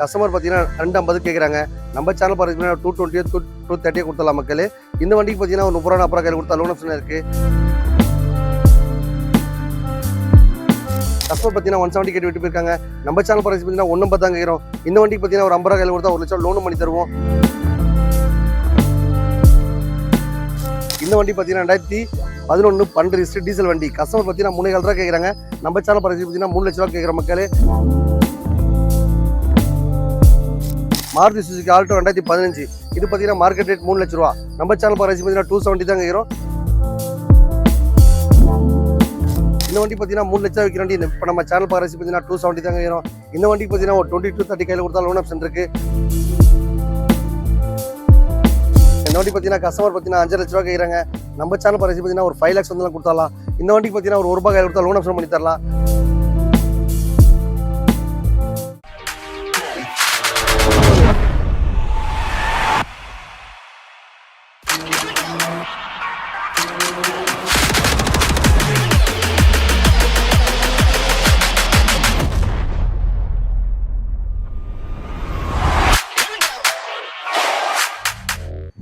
Customer பார்த்தீங்கன்னா ரெண்டு ஐம்பது கேட்குறாங்க நம்ம சேனல் பார்த்தீங்கன்னா டூ டுவெண்ட்டியோ டூ டூ தேர்ட்டியோ கொடுத்தலாம் மக்கள். இந்த வண்டிக்கு பார்த்தீங்கன்னா ஒரு முப்பது ரூபா அப்புறம் கையில் கொடுத்தா லோன் ஆப்ஷன் இருக்குது கஸ்டமர் பார்த்தீங்கன்னா ஒன் செவன்ட்டி கேட்டு விட்டு போயிருக்காங்க. நம்ம சேனல் ப்ரைஸ் பார்த்தீங்கன்னா ஒன்று பத்தாங்க கேட்குறோம் இந்த வண்டிக்கு பார்த்தீங்கன்னா ஒரு ஐம்பது ரூபா கையில் கொடுத்தா ஒரு லட்சம் லோன் பண்ணி தருவோம். இந்த வண்டி பார்த்தீங்கன்னா ரெண்டாயிரத்தி பதினொன்று பன்னெண்டு ரிஸ்ட் டீசல் வண்டி. கஸ்டமர் பார்த்தீங்கன்னா மூணு ரூபா கேட்குறாங்க நம்ம சேனல் ப்ரைஸ் பார்த்தீங்கன்னா மூணு லட்ச ரூபா கேட்குற மக்களே. மாருதி சுசுக்கு ஆல்டோ ரெண்டாயிரத்தி பதினஞ்சு. இது பார்த்தீங்கன்னா மார்க்கெட் ரேட் மூணு லட்ச ரூபா. நம்ம சேனல் ப்ரைஸ் பார்த்தீங்கன்னா டூ செவன்ட்டி தான் கேட்குறோம் இந்த வண்டி பார்த்தீங்கன்னா மூணு லட்சம் விற்கிற வண்டி. இப்போ நம்ம சேனல் ப்ரைஸ் பார்த்தீங்கன்னா டூ செவன்ட்டி தான் ஏறும் இந்த வண்டி பார்த்தீங்கன்னா ஒரு டுவெண்ட்டி டூ தேர்ட்டி கையில் கொடுத்தா லோன் ஆப்ஷன் இருக்கு. இந்த வண்டி பார்த்தீங்கன்னா கஸ்டமர் பார்த்தீங்கன்னா அஞ்சு லட்ச ரூபா கேட்குறாங்க நம்ம சேனல் ப்ரைஸ் பார்த்தீங்கன்னா ஒரு ஃபைவ் லேக்ஸ் வந்து கொடுத்தாலாம் இந்த வண்டிக்கு பார்த்தீங்கன்னா ஒரு ஒரு ரூபாய் கையில் கொடுத்தா லோன் ஆப்ஷன் பண்ணி தரலாம்.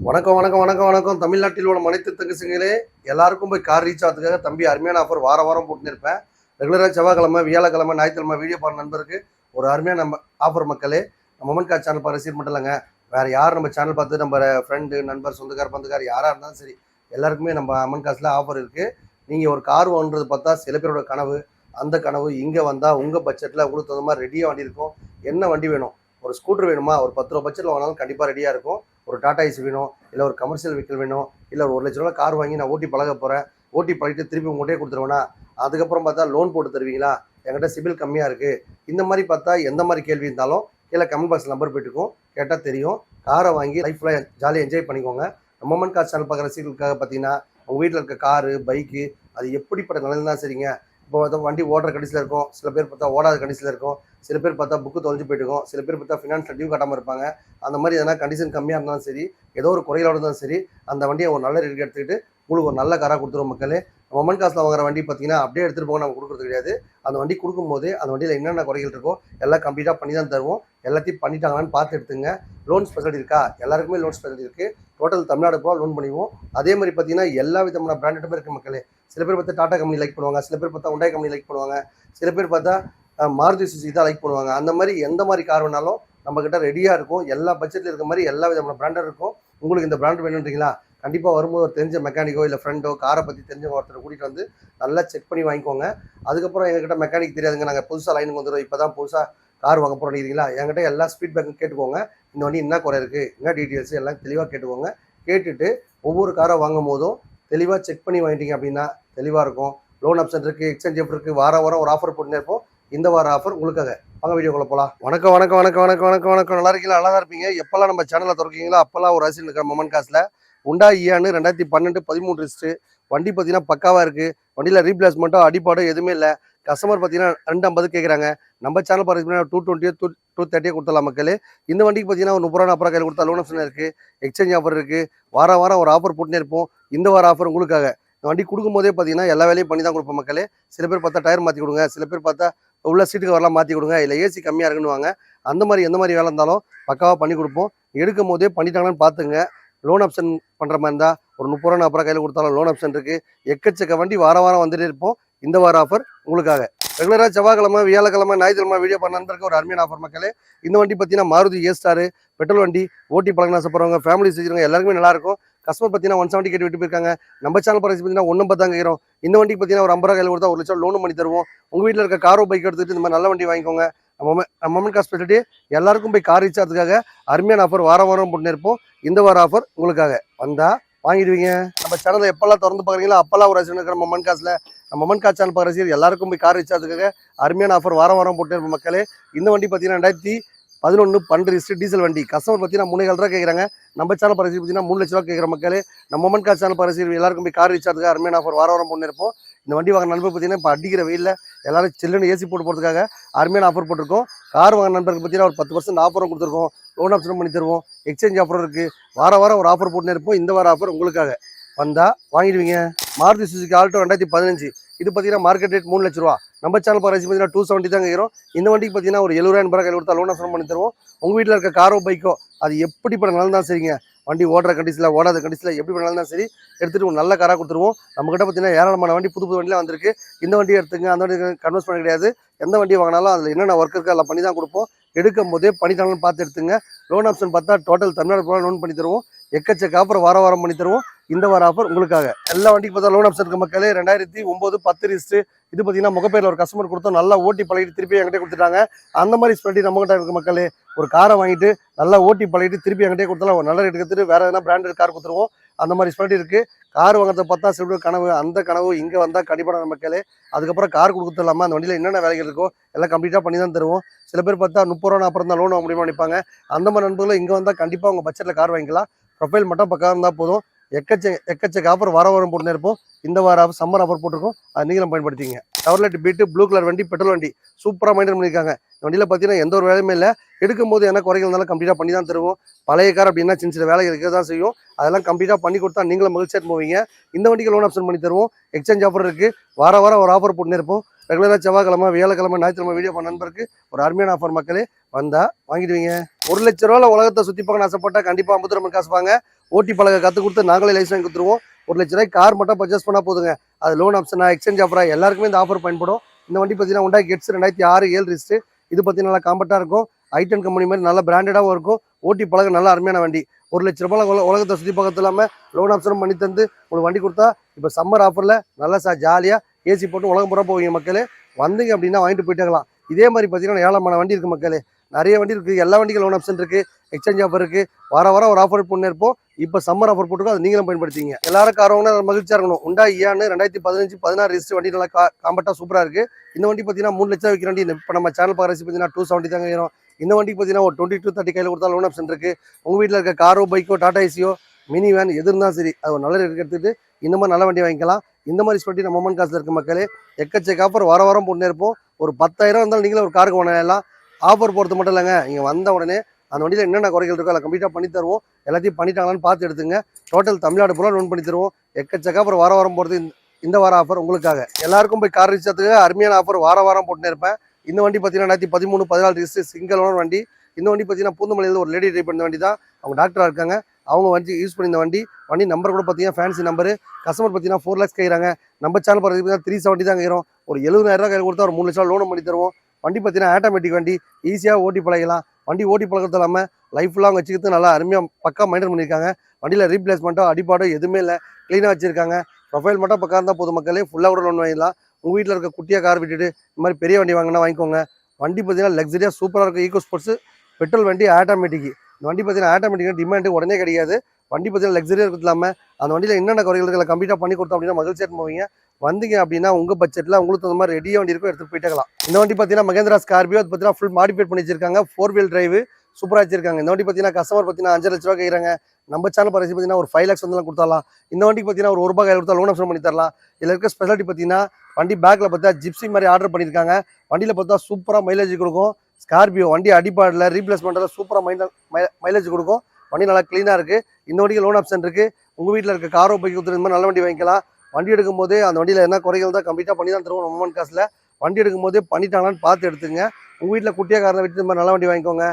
வணக்கம் வணக்கம் வணக்கம் வணக்கம். தமிழ்நாட்டில் உள்ள அனைத்து தங்கச்சிங்களே எல்லாருக்கும் போய் கார் ரீச் ஆகிறதுக்காக தம்பி அருமையான ஆஃபர் வார வாரம் போட்டுருப்பேன் ரெகுலராக செவ்வாய்க்கிழமை வியாழக்கிழமை ஞாயிற்றுக்கிழமை வீடியோ பாருற நண்பருக்கு ஒரு அருமையான நம்ம ஆஃபர் மக்களே நம்ம மொமன் கார் சேனல் பாரு ரசீட் மட்டும் இல்லைங்க. வேறு யார் நம்ம சேனல் பார்த்து நம்ம ஃப்ரெண்டு நண்பர் சொந்தக்கார் பந்துக்கார் யாராக இருந்தாலும் சரி எல்லாருக்குமே நம்ம அம்மன் காசில் ஆஃபர் இருக்குது நீங்கள் ஒரு கார் வாங்குறது பார்த்தா சில பேரோட கனவு அந்த கனவு இங்கே வந்தால் உங்கள் பட்ஜெட்டில் உங்களுக்கு தகுந்த மாதிரி ரெடியாக வண்டி இருக்கும். என்ன வண்டி வேணும்? ஒரு ஸ்கூட்டர் வேணுமா? ஒரு பத்து ரூபா பட்ஜெட்டில் வாங்கினாலும் கண்டிப்பாக ரெடியாக இருக்கும். ஒரு டாடா ஐஸ் வேணும் இல்லை ஒரு கமர்ஷியல் வெஹிக்கிள் வேணும் இல்லை ஒரு லட்ச ரூபா கார் வாங்கி நான் ஓட்டி பழக போகிறேன் ஓட்டி பழகிட்டு திருப்பி உங்கள்கிட்டே கொடுத்துருவேனா? அதுக்கப்புறம் பார்த்தா லோன் போட்டு தருவீங்களா? என்கிட்ட சிபில் கம்மியாக இருக்குது இந்த மாதிரி பார்த்தா எந்த மாதிரி கேள்வி இருந்தாலும் கீழே கமெண்ட் பாக்ஸ் நம்பர் போயிட்டுருக்கும் கேட்டால் தெரியும். காரை வாங்கி லைஃப்பில் ஜாலியாக என்ஜாய் பண்ணிக்கோங்க. மொமன் கார் சேனல் பார்க்குற ரசிகர்களுக்காக பார்த்தீங்கன்னா உங்கள் வீட்டில் இருக்க காரு பைக்கு அது எப்படிப்பட்ட நிலையில் தான் சரிங்க. இப்போ பார்த்தா வண்டி ஓடுற கண்டிஷனில் இருக்கும். சில பேர் பார்த்தா ஓடாத கண்டிஷனில் இருக்கும். சில பேர் பார்த்தா புக்கு தொலைஞ்சு போயிட்டுருக்கும் சில பேர் பார்த்தா ஃபினான்ஸில் டியூ கட்டாமல் இருப்பாங்க. அந்த மாதிரி எதனா கண்டிஷன் கம்மியாக இருந்தாலும் சரி ஏதோ ஒரு குறைகளோட இருந்தாலும் சரி அந்த வண்டியை ஒரு நல்ல ரேட்டுக்கு எடுத்துக்கிட்டு உங்களுக்கு ஒரு நல்ல காராக கொடுத்துருவோம் மக்களே. மொமன் காசில் வாங்குற வண்டி பார்த்தீங்கன்னா அப்படியே எடுத்துகிட்டு போக நம்ம கொடுக்குறது கிடையாது. அந்த வண்டி கொடுக்கும்போது அந்த வண்டியில் என்னென்ன குறைகள் இருக்கோ எல்லாம் கம்ப்ளீட்டாக பண்ணி தான் தருவோம். எல்லாத்தையும் பண்ணிட்டாங்களான்னு பார்த்து எடுத்துங்க. லோன் ஸ்பெஷாலிட்டி இருக்கா? எல்லாருக்குமே லோன் ஸ்பெஷாலிட்டி இருக்குது டோட்டல் தமிழ்நாடு பூரா லோன் பண்ணுவோம் அதே மாதிரி பார்த்தீங்கன்னா எல்லா விதமான பிராண்டடுமே இருக்குது மக்களே. சில பேர் பார்த்தா டாடா கம்பெனி லைக் பண்ணுவாங்க. சில பேர் பார்த்தா உண்டாய் கம்பெனி லைக் பண்ணுவாங்க. சில பேர் பார்த்தா மாருதி சுசுகி தான் லைக் பண்ணுவாங்க. அந்த மாதிரி எந்த மாதிரி கார் வேணாலும் நம்மக்கிட்ட ரெடியாக இருக்கும். எல்லா பட்ஜெட்டில் இருக்க மாதிரி எல்லா விதமான பிராண்டும் இருக்கும். உங்களுக்கு இந்த பிராண்ட் வேணுன்றீங்களா? கண்டிப்பாக வரும்போது ஒரு தெரிஞ்ச மெக்கானிக்கோ இல்லை ஃப்ரெண்டோ காரை பற்றி தெரிஞ்சவங்க ஒருத்தர் கூட்டிகிட்டு வந்து நல்லா செக் பண்ணி வாங்கிக்கோங்க. அதுக்கப்புறம் எங்ககிட்ட மெக்கானிக் தெரியாதுங்க. நாங்கள் புதுசாக லைனுக்கு வந்துடும் இப்போ தான் புதுசாக கார் வாங்க போகிறோம் நினைக்கிறீங்களா என்கிட்ட எல்லா ஸ்பீட் பேக்கும் கேட்டுக்கோங்க. இந்த வண்டி என்ன குறை இருக்குது என்ன டீட்டெயில்ஸ் எல்லாம் தெளிவாக கேட்டுக்கோங்க. கேட்டுட்டு ஒவ்வொரு காரை வாங்கும் போதும் தெளிவாக செக் பண்ணி வாங்கிட்டீங்க அப்படின்னா தெளிவாக இருக்கும். லோன் ஆப்ஷன் இருக்குது எக்ஸ்சேஞ்ச் எப்படி இருக்குது வாரம் வாரம் ஒரு ஆஃபர் போட்டுனே இருப்போம். இந்த வார ஆஃபர் உங்களுக்காக. வாங்க வீடியோக்குள்ள போகலாம் வணக்கம் வணக்கம் வணக்கம் வணக்கம் வணக்கம் வணக்கம். நல்லா இருக்கீங்களா? நல்லா தான் இருப்பீங்க. எப்போல்லாம் நம்ம சேனலில் திறக்கீங்களோ அப்போல்லாம் ஒரு அரசியல் இருக்கிற மொமன் காசில் உண்டா ஈயான்னு ரெண்டாயிரத்தி பன்னெண்டு பதிமூணு ரிஸ்ட்டு வண்டி பார்த்தீங்கன்னா பக்காவாக இருக்குது வண்டியில் ரீப்ளேஸ்மெண்ட்டோ அடிப்பாடோ எதுவுமே இல்லை. கஸ்டமர் பார்த்தீங்கன்னா ரெண்டு ஐம்பது கேட்குறாங்க நம்ம சேனல் பார்த்தீங்கன்னா டூ டுவெண்ட்டியோ டூ டூ தேர்ட்டியோ கொடுத்தலாம் மக்களே. இந்த வண்டிக்கு பார்த்தீங்கன்னா ஒரு முப்பது ரூபா அப்புறம் கையில் கொடுத்தா லோன் ஆப்ஷன் இருக்குது எக்ஸ்சேஞ்ச் ஆஃபர் இருக்குது வாரம் வாரம் ஒரு ஆஃபர் போட்டுனே இருப்போம். இந்த வார ஆஃபர் உங்களுக்காக. வண்டி கொடுக்கும்போதே பார்த்தீங்கன்னா எல்லா வேலையும் பண்ணி தான் கொடுப்போம் மக்களே. சில பேர் பார்த்தா டயர் மாற்றி கொடுங்க. சில பேர் பார்த்தா உள்ள சீட்டுக்கு வரலாம் மாற்றி கொடுங்க. இல்லை ஏசி கம்மியாக இருக்குன்னு அந்த மாதிரி எந்த மாதிரி வேலை இருந்தாலும் பக்காவாக பண்ணி கொடுப்போம். எடுக்கும் போதே பண்ணிட்டாங்கன்னு பார்த்துங்க லோன் ஆப்ஷன் பண்ணுற மாதிரி இருந்தால் ஒரு முப்பது ரூபா நாற்பது கையில் கொடுத்தாலும் லோன் ஆப்ஷன் இருக்குது எக்கச்சக்க வண்டி வாரம் வாரம் வந்துட்டே இருப்போம் இந்த வார ஆஃபர் உங்களுக்காக. ரெகுலராக செவ்வாய்க்கிழமை வியாழக்கிழமை ஞாயிற்றுக்கிழமை வீடியோ பண்ணிருக்க ஒரு அருமையான ஆஃபர் மக்களே. இந்த வண்டி பார்த்தீங்கன்னா மாருதி ஏ ஸ்டாரு பெட்ரோல் வண்டி ஓட்டி பழகினா சாப்பிட்றவங்க ஃபேமிலி வச்சுருங்க எல்லாருக்குமே நல்லா இருக்கும். கஸ்டமர் பார்த்தீங்கன்னா ஒன் செவன்ட்டி கேட்டு விட்டு போயிருக்காங்க. நம்ம சேனல் பிரைஸ் பார்த்தீங்கன்னா ஒன்றும் பத்தாங்க இந்த வண்டிக்கு பார்த்தீங்கன்னா ஒரு ஐம்பது ரூபா கையில் கொடுத்தா ஒரு லட்சம் லோன் பண்ணி தருவோம். உங்கள் வீட்டில் இருக்க காரோ பைக் எடுத்துகிட்டு இந்த மாதிரி நல்ல வண்டி வாங்கிக்கோங்க. நம்ம மொமெண்ட் காசு எல்லாருக்கும் போய் கார் ரீச் ஆகிறதுக்காக அருமையான ஆஃபர் வாரம் வாரம் பண்ணியிருப்போம் இருப்போம் இந்த வார ஆஃபர் உங்களுக்காக. வந்தால் வாங்கிடுவீங்க. நம்ம சேனலை எப்பெல்லாம் திறந்து பார்க்குறீங்களோ அப்பெல்லாம் ஒரு ரசிகன் இருக்கிற மொமன் காசில் நம்ம மொமன் காசு சேனல் பார்க்குற ரசிகர் எல்லாருக்கும் போய் கார் ரீச் ஆகிறதுக்காக அருமையான ஆஃபர் வாரம் வாரம் போட்டு இருப்போம் மக்களே. இந்த வண்டி பார்த்தீங்கன்னா ரெண்டாயிரத்தி பதினொன்று பன்னெண்டு ரிஸ்ட் டீசல் வண்டி. கஸ்டமர் பார்த்தீங்கன்னா மூணு ஏழு ரூபா கேட்குறாங்க. நம்ம சேனல் பரிசு பார்த்தீங்கன்னா மூணு லட்ச ரூபா கேட்குற மக்களே நம்ம மொமன் காசு சேனல் பரிசு எல்லாருக்கும் போய் கார் ரீச் அருமையான ஆஃபர் வாரம் வாரம் போட்டு இருப்போம் இந்த வண்டி வாங்க நண்பர் பார்த்தீங்கன்னா இப்போ அடிக்கிற வெயிலில் எல்லாரும் சில்லுன்னு ஏசி போட்டு போகிறதுக்காக அருமையான ஆஃபர் போட்டிருக்கோம். கார் வாங்க நண்பருக்கு பார்த்தீங்கன்னா ஒரு பத்து பர்சன்ட் ஆஃபரும் கொடுத்துருக்கோம். லோன் ஆப்ஷன் பண்ணி தருவோம். எக்ஸ்சேஞ்ச் ஆஃபர் இருக்குது வார வாரம் ஒரு ஆஃபர் போட்டுனே இருப்போம். இந்த வார ஆஃபர் உங்களுக்காக. வந்தால் வாங்கிடுவீங்க. மாருதி சுசுக்கு ஆல்டோ ரெண்டாயிரத்தி பதினஞ்சு. இது பார்த்தீங்கன்னா மார்க்கெட் ரேட் மூணு லட்ச ரூபா. நம்ம சேனல் பிரைஸ் பார்த்தீங்கன்னா டூ செவன்ட்டி தான் கேட்குறோம் இந்த வண்டிக்கு பார்த்தீங்கன்னா ஒரு எழுபதாயிரம் ரூபாய் கையில் கொடுத்தா லோன் ஆஃபர் பண்ணி தருவோம். உங்கள் வீட்டில் இருக்க காரோ பைக்கோ அது எப்படி பண்ணாலும் தான் சரிங்க. வண்டி ஓடுற கண்டிஷனில் ஓடாத கண்டிஷனில் எப்படி பண்ணாலும் சரி எடுத்துகிட்டு ஒரு நல்ல காராக கொடுத்துருவோம். நம்மக்கிட்ட பார்த்தீங்கன்னா ஏராளமான வண்டி புது புது வண்டிலாம் வந்திருக்கு. இந்த வண்டியை எடுத்துங்க அந்த வண்டி கன்வெர்ஸ் பண்ண கிடையாது. எந்த வண்டி வாங்கினாலும் அதில் என்னென்ன ஒர்க் இருக்கோ அதில் பண்ணி தான் கொடுப்போம். எடுக்கும் போதே பண்ணிட்டாங்கன்னு பார்த்து எடுத்துங்க. லோன் ஆப்ஷன் பார்த்தா டோட்டல் தமிழ்நாடு லோன் பண்ணி தருவோம். எக்கச்சக்க அப்புறம் வாரம் வாரம் பண்ணி தருவோம். இந்த வார ஆஃபர் உங்களுக்காக. எல்லா வண்டிக்கு பார்த்தா லோன் ஆப்ஷன் இருக்க மக்களே. ரெண்டாயிரத்தி ஒம்பது பத்து ரிஸ்ட்டு இது பார்த்தீங்கன்னா முகப்பேரில் ஒரு கஸ்டமர் கொடுத்தோம். நல்லா ஓட்டி பழகிட்டு திருப்பி என்கிட்ட கொடுத்துட்டாங்க. அந்த மாதிரி ஸ்பெட்டி நம்மகிட்ட இருக்க மக்களே. ஒரு காரை வாங்கிட்டு நல்லா ஓட்டி பழகிட்டு திருப்பி என்கிட்ட கொடுத்தாலும். ஒரு நல்ல ரேட் எடுத்துட்டு வேறு எதனா பிராண்டட் கார் கொடுத்துருவோம். அந்த மாதிரி ஸ்பெட்டி இருக்குது கார் வாங்குறத பார்த்தா சில கனவு அந்த கனவு இங்கே வந்தால் கண்டிப்பாக நம்ம மக்களே. அதுக்கப்புறம் கார் கொடுக்குறது இல்லாமல் அந்த வண்டியில் என்னென்ன வேலைகள் இருக்கோ எல்லாம் கம்ப்ளீட்டாக பண்ணி தான் தருவோம். சில பேர் பார்த்தா முப்பது ரூபா அப்புறம் தான் லோன் வாங்க முடியுமா நினைப்பாங்க. அந்த மாதிரி நண்பர்களும் இங்கே வந்தால் கண்டிப்பாக உங்கள் பட்ஜெட்டில் கார் வாங்கிக்கலாம். ப்ரொஃபைல் மட்டும் பக்கம் இருந்தால் போதும். எக்கச்ச எக்கச்சக்க ஆஃபர் வார வாரம் போட்டு இருப்போம். இந்த வார ஆஃபர் சம்மர் ஆஃபர் போட்டிருக்கோம். அது நீங்களும் பயன்படுத்திங்க டவர்லெட் பீட்டு ப்ளூ கலர் வண்டி பெட்ரோல் வண்டி. சூப்பராக மெயின்டைன் பண்ணியிருக்காங்க. வண்டியில் பார்த்தீங்கன்னா எந்த ஒரு வேலையுமே இல்லை. எடுக்கும்போது என்ன குறைகள் இருந்தாலும் கம்ப்ளீட்டாக பண்ணி தான் தருவோம். பழைய கார் அப்படின்னா சின்ன சின்ன வேலை இருக்க தான் செய்யும். அதெல்லாம் கம்ப்ளீட்டாக பண்ணி கொடுத்தா நீங்களும் மகிழ்ச்சியாக போவீங்க. இந்த வண்டிக்கு லோன் ஆப்ஷன் பண்ணி தருவோம். எக்ஸ்சேஞ்ச் ஆஃபர் இருக்குது வார வாரம் ஒரு ஆஃபர் போட்டுருப்போம் ரெகுலராக செவ்வாய்க்கிழமை வியாழக்கிழமை ஞாயிற்றுக்கிழமை வீடியோ பண்ண நண்பருக்கு ஒரு அருமையான ஆஃபர் மக்களே. வந்தால் வாங்கிடுவீங்க. ஒரு லட்ச ரூபாவில் உலகத்தை சுற்றி பார்க்கணும் ஆசைப்பட்டால் கண்டிப்பாக ஐம்பது ரூபாய் காசுப்பாங்க ஓட்டி பழக கற்றுக் கொடுத்து நாங்களே லைசன்ஸ் கொடுத்துருவோம். ஒரு லட்ச ரூபாய் கார் மட்டும் பர்ச்சேஸ் பண்ணால் போதுங்க. அது லோன் ஆப்ஷனாக எக்ஸ்சேஞ்ச் ஆஃபராக எல்லாருக்குமே இந்த ஆஃபர் பயன்படும். இந்த வண்டி பார்த்தீங்கன்னா உண்டா கெட்ஸ் ரெண்டாயிரத்தி ஆறு ஏழு ரிஸ்ட்டு இது பார்த்தீங்கன்னா நல்லா காம்பட்டாக இருக்கும். ஐட்டன் கம்பெனி மாதிரி நல்லா பிராண்டடாகவும் இருக்கும். ஓட்டி பழக நல்லா அருமையான வண்டி. ஒரு லட்ச ரூபாய் உலகத்தை சுற்றி பார்க்கறது இல்லாமல் லோன் ஆப்ஷனும் பண்ணி தந்து உங்களுக்கு வண்டி கொடுத்தா இப்போ சம்மர் ஆஃபரில் நல்லா சா ஜாலியாக ஏசி போட்டு உலகம் பூரா போவீங்க மக்களே. வந்தீங்க அப்படின்னா வாங்கிட்டு போயிட்டாங்களாம் இதே மாதிரி பார்த்தீங்கன்னா ஏழமான வண்டி இருக்குது மக்களே. நிறைய வண்டி இருக்குது எல்லா வண்டிக்கும் லோன் ஆப்ஷன் இருக்குது எக்ஸ்சேஞ்ச் ஆஃபர் இருக்குது வார வாரம் ஒரு ஆஃபர் பண்ணி இருப்போம் இப்போ சம்மர் ஆஃபர் போட்டுருக்கோம். அதை நீங்களும் பயன்படுத்திங்க. எல்லாரும் காரவங்க மகிழ்ச்சியாக இருக்கணும். உண்டா ஐயான்னு ரெண்டாயிரத்தி பதினஞ்சு பதினாறு ரிஜிஸ்டர் வண்டி நல்லா கா காம்பட்டாக சூப்பராக இருக்குது இந்த வண்டி பார்த்தீங்கன்னா மூணு லட்சம் விற்கிற வண்டி. இப்போ நம்ம சேனல் பார்க்குறது பார்த்தீங்கன்னா டூ செவன்ட்டி தாங்க வரும் இந்த வண்டிக்கு பார்த்தீங்கன்னா ஒரு டுவெண்ட்டி டூ தேர்ட்டி கையில் கொடுத்தா லோன் ஆப்ஷன் இருக்குது உங்கள் வீட்டில் இருக்க காரோ பைக்கோ டாடா ஏசியோ மினி வேன் எது இருந்தாலும் சரி அது ஒரு நல்ல ரேட் இந்த மாதிரி நல்ல வண்டி வாங்கிக்கலாம். இந்த மாதிரி ஸ்பெட்டி நம்ம மொமன் காசில் இருக்க மக்களே எக்கச்சக்க அப்புறம் வார வாரம் போட்டு இருப்போம் ஒரு பத்தாயிரம் இருந்தாலும் நீங்களே ஒரு காருக்கு வாங்கலாம் ஆஃபர் போகிறது மட்டும் இல்லைங்க. இங்கே வந்த உடனே அந்த வண்டியில் என்னென்ன குறைகள் இருக்கோ அதை கம்ப்ளீட்டாக பண்ணி தருவோம். எல்லாத்தையும் பண்ணிட்டாங்களான்னு பார்த்து எடுத்துங்க. டோட்டல் தமிழ்நாடு பூரா லோன் பண்ணி தருவோம். எக்கச்சக்க அப்புறம் வார வாரம் போகிறது இந்த- வார ஆஃபர் உங்களுக்காக. எல்லாருக்கும் போய் கார் ரிச்சத்துக்கு அருமையான ஆஃபர் வார வாரம் போட்டுன்னு இருப்பேன். இந்த வண்டி பார்த்தீங்கன்னா ரெண்டாயிரத்தி பதிமூணு பதினாலு ரிஜிஸ்டர் சிங்கிள் ஓனர் வண்டி. இந்த வண்டி பார்த்தீங்கன்னா பூந்தமலையில் ஒரு லேடி ட்ரைவ் பண்ண வண்டி தான். அவங்க டாக்டராக இருக்காங்க. அவங்க வண்டி யூஸ் பண்ணி இந்த வண்டி. வண்டி நம்பர் கூட பார்த்தீங்கன்னா ஃபேன்சி நம்பரு கஸ்டமர் பார்த்தீங்கன்னா ஃபோர் லேக்ஸ் கைகிறாங்க நம்ம சேனல் பார்த்தீங்கன்னா த்ரீ செவன்ட்டி தான் கைறோம் ஒரு எழுபதாயிரம் ரூபாய் கையில் கொடுத்தா ஒரு மூணு லட்சம் லோன் பண்ணி தருவோம். வண்டி பார்த்தீங்கன்னா ஆட்டோமேட்டிக் வண்டி ஈஸியாக ஓட்டி பழகலாம். வண்டி ஓட்டி பழகிறது இல்லாமல் லைஃப் லாங் வச்சுக்கிறது நல்லா அருமையாக பக்கா மெயின்டைன் பண்ணியிருக்காங்க. வண்டியில் ரீப்ளேஸ்மெண்ட்டோ அடிப்பாடோ எதுவுமே இல்லை. க்ளீனாக வச்சுருக்காங்க. ப்ரொஃபைல் மட்டும் பக்கம் இருந்தால் போதும் மக்களே. ஃபுல்லாக கூட லோன் வாங்கிடலாம். உங்கள் வீட்டில் இருக்க குட்டியாக கார் விட்டுட்டு இந்த மாதிரி பெரிய வண்டி வாங்கினா வாங்கிக்கோங்க. வண்டி பார்த்தீங்கன்னா லக்ஸரியாக சூப்பராக இருக்கும். ஈகோ ஸ்போர்ட்ஸு பெட்ரோல் வண்டி ஆட்டோமேட்டிக் இந்த வண்டி பார்த்தீங்கன்னா ஆட்டோமேட்டிக்காக டிமாண்டு உடனே கிடையாது வண்டி பார்த்தீங்கன்னா லக்ஸரியாக இருக்கிறது இல்லாமல் அந்த வண்டியில் என்னென்ன குறைகள் இருக்கல கம்ப்ளீட்டாக பண்ணி கொடுத்தோம் அப்படின்னா மகிழ்ச்சியாக போவீங்க. வந்தீங்க அப்படின்னா உங்கள் பட்ஜெட்டில் உங்களுக்கு தகுந்த மாதிரி ரெடியாக வண்டி இருக்கும் எடுத்துகிட்டு போயிட்டாங்களாம் இந்த வண்டி பார்த்தீங்கன்னா மகேந்திரா ஸ்கார்பியோ அது பார்த்தீங்கன்னா ஃபுல் மாடிஃபைட் பண்ணி வச்சிருக்காங்க. ஃபோர் வீல் டிரைவ் சூப்பராக வச்சிருக்காங்க. இந்த வண்டி பார்த்தீங்கன்னா கஸ்டமர் பார்த்தீங்கன்னா அஞ்சு லட்ச ரூபா கேட்குறாங்க நம்ம சேனல் பரிசு பார்த்தீங்கன்னா ஒரு ஃபைவ் லேக்ஸ் வந்து கொடுத்தாலாம் இந்த வண்டிக்கு பார்த்தீங்கன்னா ஒரு ஒரு ரூபாய் கையில் கொடுத்தா லோன் ஆப்ஷன் பண்ணி தரலாம். இதில் இருக்க ஸ்பெஷாலிட்டி பார்த்தீங்கன்னா வண்டி பேக்கில் பார்த்தா ஜிப்ஸி மாதிரி ஆர்டர் பண்ணியிருக்காங்க வண்டியில் பார்த்தா சூப்பராக மைலேஜ் கொடுக்கும். ஸ்கார்பியோ வண்டி அடிப்பாடில் ரீப்ளேஸ்மெண்ட்டில் சூப்பராக மைலேஜ் கொடுக்கும். வண்டி நல்லா க்ளீனாக இருக்குது இந்த வண்டிக்கு லோன் ஆப்ஷன் இருக்குது உங்கள் வீட்டில் இருக்க காரோ பைக் கொடுத்துருந்த மாதிரி நல்ல வண்டி வாங்கிக்கலாம். வண்டி எடுக்கும்போது அந்த வண்டியில் என்ன குறைகள் தான் கம்ப்ளீட்டாக பண்ணி தான் தருவோம். நம்ம காசில் வண்டி எடுக்கும்போது பண்ணிட்டாங்களான்னு பார்த்து எடுத்துங்க. உங்கள் வீட்டில் குட்டியாக காரணம் விட்டு மாதிரி நல்ல வண்டி வாங்கிக்கோங்க.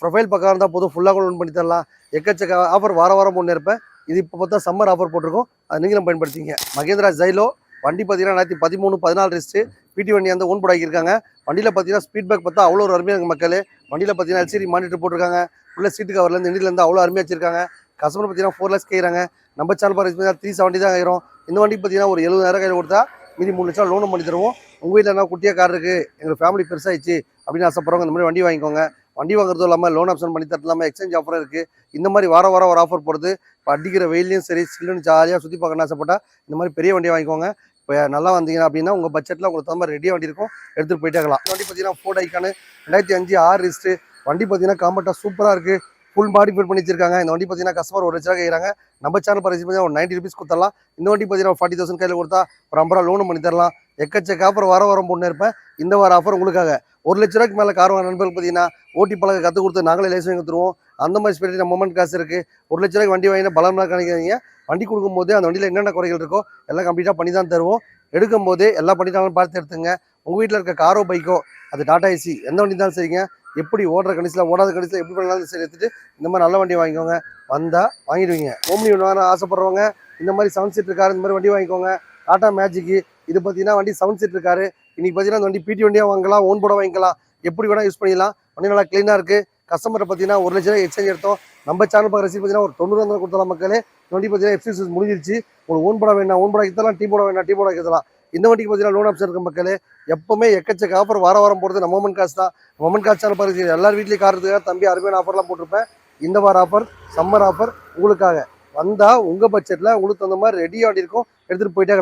ப்ரொஃபைல் பக்கம் இருந்தால் போதும். ஃபுல்லாக கூட லோன் பண்ணி தரலாம். எக்கச்சக்க ஆஃபர் வார வாரம் ஒன்று இருப்பேன். இது இப்போ பார்த்தா சம்மர் ஆஃபர் போட்டிருக்கோம். அது நீங்களும் பயன்படுத்திங்க மகேந்திரா ஜைலோ வண்டி பார்த்தீங்கன்னா ரெண்டாயிரத்தி பதிமூணு பதினாலு ரிஸ்ட்டு பிடி வண்டி வந்து ஓன் போடாக்கியிருக்காங்க வண்டியில் பார்த்தீங்கன்னா ஸ்பீட் பேக் பார்த்தா அவ்வளோ ஒரு அருமையாக இருக்குது மக்கள். வண்டியில் பார்த்தீங்கன்னா எல்சிடி மானிட்டர் போட்டிருக்காங்க. உள்ள சீட்டு கவர்லேருந்து இண்டிலேருந்து அவ்வளோ அருமையாக வச்சிருக்காங்க. கஸ்டமர் பார்த்தீங்கன்னா ஃபோர் லேக்ஸ் கேட்குறாங்க நம்ம சேனல் பார்த்தீங்கன்னா த்ரீ செவன்ட்டி தான் ஆயிரும். இந்த வண்டி பார்த்தீங்கன்னா ஒரு எழுபதாயிரம் கையில் கொடுத்தா மீதி மூணு லட்சம் லோனும் பண்ணி தருவோம். உங்கள் வீட்டில் என்ன குட்டியாக கார் இருக்குது எங்கள் ஃபேமிலி பெருசாகிடுச்சு அப்படின்னு ஆசைப்படுறவங்க இந்த மாதிரி வண்டி வாங்கிக்கோங்க. வண்டி வாங்குறதும் இல்லாமல் லோன் ஆப்ஷன் பண்ணி தரது இல்லாமல் எக்ஸ்சேஞ்ச் ஆஃபர் இருக்குது இந்த மாதிரி வார வாரம் ஒரு ஆஃபர் போடுது. இப்போ அடிக்கிற வெயிலையும் சரி சில்லுன்னு ஜாலியாக சுற்றி பார்க்கணும்னு ஆசைப்பட்டால் இந்த மாதிரி பெரிய வண்டியை வாங்கிக்கோங்க. இப்போ நல்லா வந்தீங்க அப்படின்னா உங்கள் பட்ஜெட்டில் உங்களுக்கு தகுந்த மாதிரி ரெடியாக வண்டி இருக்கும். எடுத்துகிட்டு போயிட்டே இருக்கலாம். வண்டி பார்த்தீங்கன்னா ஃபோர்ட் ஐக்கானு ரெண்டாயிரத்தி அஞ்சு ஆறு ரிஸ்ட்டு வண்டி பார்த்தீங்கன்னா காம்பட்டாக சூப்பராக இருக்குது ஃபுல் மாடிஃபைட் பண்ணி வச்சிருக்காங்க இந்த வண்டி பார்த்தீங்கன்னா கஸ்டமர் ஒரு லட்சம் கேட்குறாங்க நம்ம சேனல் பரிசு பார்த்தீங்கன்னா ஒரு நைன்ட்டி ருபீஸ் கொடுத்துடலாம் இந்த வண்டி பார்த்தீங்கன்னா ஃபார்ட்டி தௌசண்ட் கையில் கொடுத்தா ஒரு ஐம்பது ரூபா லோனும் பண்ணி தரலாம். எக்கச்சக்க ஆஃபர் வர வாரம் பொண்ணு இருப்பேன். இந்த வார ஆஃபர் உங்களுக்காக. ஒரு லட்ச ரூபாய்க்கு மேலே கார் வாங்க நண்பர்கள் பார்த்தீங்கன்னா ஓட்டி பழக கற்றுக் கொடுத்து நாங்களே லைசன்ஸ் கொடுத்துருவோம் அந்த மாதிரி ஸ்பெஷல் நம்ம மொமெண்ட் காசு இருக்குது ஒரு லட்ச ரூபாய்க்கு வண்டி வாங்கினா பலமாக கிடைக்காதீங்க வண்டி கொடுக்கும்போது அந்த வண்டியில் என்னென்ன குறைகள் இருக்கோ எல்லாம் கம்ப்ளீட்டாக பண்ணி தான் தருவோம். எடுக்கும் போதே எல்லா பண்ணிட்டாலும் பார்த்து எடுத்துங்க. உங்கள் வீட்டில் இருக்க காரோ பைக்கோ அது டாடா ஏசி எந்த வண்டி இருந்தாலும் சரிங்க. எப்படி ஓடுற கண்டிஷனில் ஓடாத கணிசில் எப்படி பண்ணாலும் சரி எடுத்துட்டு இந்த மாதிரி நல்ல வண்டி வாங்கிக்கோங்க. வந்தால் வாங்கிடுவீங்க. ஓம்னி ஒன்று ஆசைப்படுறவங்க இந்த மாதிரி செவன் சீட் கார் இந்த மாதிரி வண்டி வாங்கிக்கோங்க. டாட்டா மேஜிக்கு இது பார்த்தீங்கன்னா வண்டி செவன் சீட் காரு இன்றைக்கி பார்த்தீங்கன்னா வண்டி பிடி வண்டியாக வாங்கலாம் ஓன் போட வாங்கிக்கலாம். எப்படி வேணால் யூஸ் பண்ணிக்கலாம் வண்டி நல்லா க்ளீனாக இருக்குது கஸ்டமரை பார்த்தீங்கன்னா ஒரு லட்சம் ரூபாய் எக்ஸ்சேஞ்ச் எடுத்தோம். நம்ம சேனல் பார்க்குற ரசீவ் பார்த்தீங்கன்னா ஒரு தொண்ணூறு கொடுத்தலாம் மக்களே. வண்டி பார்த்தீங்கன்னா எஃப்சிஸ் முடிஞ்சிருச்சு. ஒரு ஓன் போட வேணாம் ஓன் போட வைக்கலாம் டீ போட வேணாம் டீ போட வைக்கலாம் இந்த வண்டிக்கு பார்த்தீங்கன்னா லோன் ஆப்ஷன் இருக்க மக்களே. எப்பவுமே எக்கச்சக்க ஆஃபர் வார வாரம் போடுறது நம்ம மொமன் காசு தான். மொமன் காசு சேனல் பாருங்க எல்லார் வீட்லேயும் காரத்துக்காக தம்பி அருமையான ஆஃபர்லாம் போட்டிருப்பேன். இந்த வார ஆஃபர் சம்மர் ஆஃபர் உங்களுக்காக. வந்தால் உங்கள் பட்ஜெட்டில் உங்களுக்கு தகுந்த மாதிரி ரெடி ஆடி இருக்கும். எடுத்துகிட்டு போயிட்டே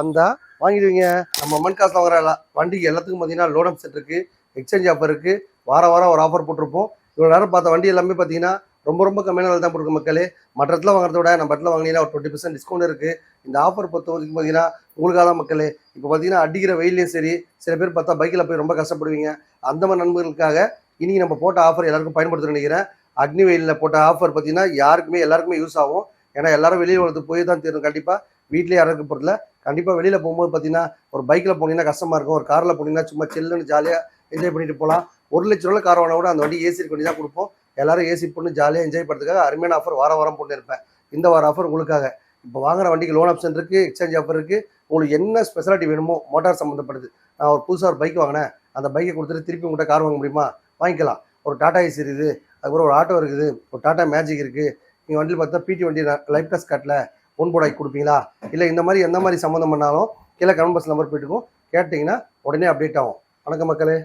வந்தால் வாங்கிடுவீங்க. நம்ம மண் காசு வாங்குற வண்டிக்கு எல்லாத்துக்கும் பார்த்தீங்கன்னா லோன் ஆப்ஷன் இருக்குது எக்ஸ்சேஞ்ச் ஆஃபர் இருக்குது வார வாரம் ஒரு ஆஃபர் போட்டிருப்போம். இவ்வளோ நேரம் பார்த்த வண்டி எல்லாமே பார்த்தீங்கன்னா ரொம்ப ரொம்ப கம்மியான விலை தான் கொடுக்க மக்களே. மற்ற இடத்துல வாங்குறத விட நம்ம இடத்துல வாங்கினீங்கன்னா ஒரு டுவெண்ட்டி பர்சன்ட் டிஸ்கவுண்ட் இருக்குது இந்த ஆஃபர் பொறுத்த வரைக்கும் பார்த்தீங்கன்னா உங்களுக்காக தான் மக்களே. இப்போ பார்த்தீங்கன்னா அடிக்கிற வெயிலையும் சரி சில பேர் பார்த்தா பைக்கில் போய் ரொம்ப கஷ்டப்படுவீங்க. அந்த மாதிரி நண்பர்களுக்காக இன்றைக்கி நம்ம போட்ட ஆஃபர் எல்லாருக்கும் பயன்படுத்த நினைக்கிறேன். அக்னி வெயிலில் போட்ட ஆஃபர் பார்த்தீங்கன்னா யாருக்குமே எல்லாருக்குமே யூஸ் ஆகும். ஏன்னா எல்லாரும் வெளியில் வரது போய் தான் தெரியும் கண்டிப்பாக வீட்டிலே யாருக்கு போகிறதுல கண்டிப்பாக வெளியில் போகும்போது பார்த்தீங்கன்னா ஒரு பைக்கில் போனீங்கன்னா கஷ்டமாக இருக்கும். ஒரு காரில் போனீங்கன்னா சும்மா சில்லுன்னு ஜாலியாக என்ஜாய் பண்ணிட்டு போகலாம் ஒரு லட்ச ரூபாய் கார் வாங்கினா கூட அந்த வண்டி ஏசி பண்ணி தான் கொடுப்போம். எல்லாரும் ஏசி பொண்ணு ஜாலியாக என்ஜாய் பண்ணுறதுக்காக அருமையான ஆஃபர் வாரம் வாரம் போட்டு இருப்பேன். இந்த வார ஆஃபர் உங்களுக்காக. இப்போ வாங்குற வண்டிக்கு லோன் ஆப்ஷன் இருக்குது எக்ஸ்சேஞ்ச் ஆஃபர் இருக்குது உங்களுக்கு என்ன ஸ்பெஷாலிட்டி வேணுமோ மோட்டார் சம்மந்தப்படுது நான் ஒரு புதுசாக ஒரு பைக் வாங்கினேன். அந்த பைக்கை கொடுத்துட்டு திருப்பி உங்கள்கிட்ட கார் வாங்க முடியுமா? வாங்கிக்கலாம். ஒரு டாடா ஏசி இருக்குது. அதுக்கப்புறம் ஒரு ஆட்டோ இருக்குது. ஒரு டாடா மேஜிக் இருக்குது நீங்கள் வண்டியில் பார்த்தா பிடி வண்டி லைஃப் டெஸ்ட் கட்டில் ஒன் போர்டாக்கி கொடுப்பீங்களா? இல்லை இந்த மாதிரி எந்த மாதிரி சம்மந்தம் பண்ணாலும் கீழே கமெண்ட் பாக்ஸ் நம்பர் போயிட்டுக்கும் கேட்டிங்கன்னா உடனே அப்டேட் ஆகும். வணக்கம் மக்களே.